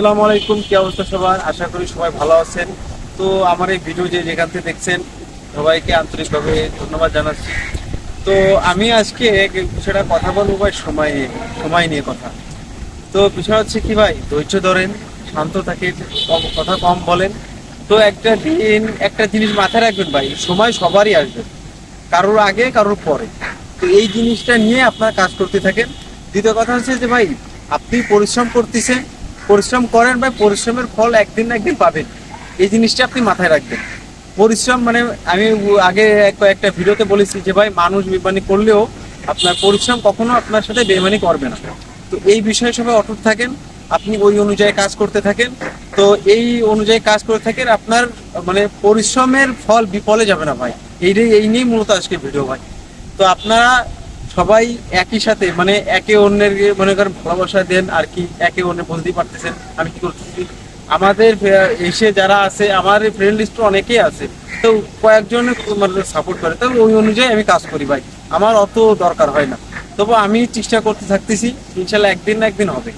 আসসালামু আলাইকুম, কি অবস্থা সবার? আশা করি সবাই ভালো আছেন। তো আমার এই ভিডিও যে যেখান থেকে দেখছেন, সবাইকে আন্তরিকভাবে ধন্যবাদ জানাচ্ছি। তো আমি আজকে বিষয়টা কথা বলব ভাই, সময় নিয়ে সময় নিয়ে কথা। তো বিষয় হচ্ছে কি ভাই, ধৈর্য ধরেন, শান্ত থাকেন কথা কম বলেন। তো একটা দিন, একটা জিনিস মাথায় রাখবেন ভাই, সময় সবারই আসবে। কারোর আগে, কারোর পরে। তো এই জিনিসটা নিয়ে আপনার কাজ করতে থাকেন। দ্বিতীয় কথা হচ্ছে যে ভাই, আপনি পরিশ্রম করতেছেন পরিশ্রম করেন ভাই, পরিশ্রমের ফল একদিন না একদিন পাবেন। এই জিনিসটা আপনি মাথায় রাখবেন। পরিশ্রম মানে আমি আগে এক- একটা ভিডিওতে বলেছি যে ভাই, মানুষ বেমানি করলেও আপনার পরিশ্রম কখনো আপনার সাথে বেমানি করবে না। তো এই বিষয়ে সবাই অটুট থাকেন, আপনি ওই অনুযায়ী কাজ করতে থাকেন। তো এই অনুযায়ী কাজ করে থাকেন, আপনার মানে পরিশ্রমের ফল বিফলে যাবে না ভাই। এই এই নিয়েই মূলত আজকে ভিডিও ভাই। তো আপনারা সবাই একই সাথে মানে একে অন্যের মনে করেন ভালোবাসা দেন আর কি, একে অন্যের বলতেই পারতেছেন, আমি কি করতেছি আমাদের এসে যারা আছে, আমার ফ্রেন্ড লিস্ট অনেকেই আছে, তো কয়েকজন মানে সাপোর্ট করে, তো ওই অনুযায়ী আমি কাজ করি ভাই, আমার অত দরকার হয় না। তবু আমি চেষ্টা করতে থাকতেছি, ইনশাল্লাহ একদিন না একদিন হবে।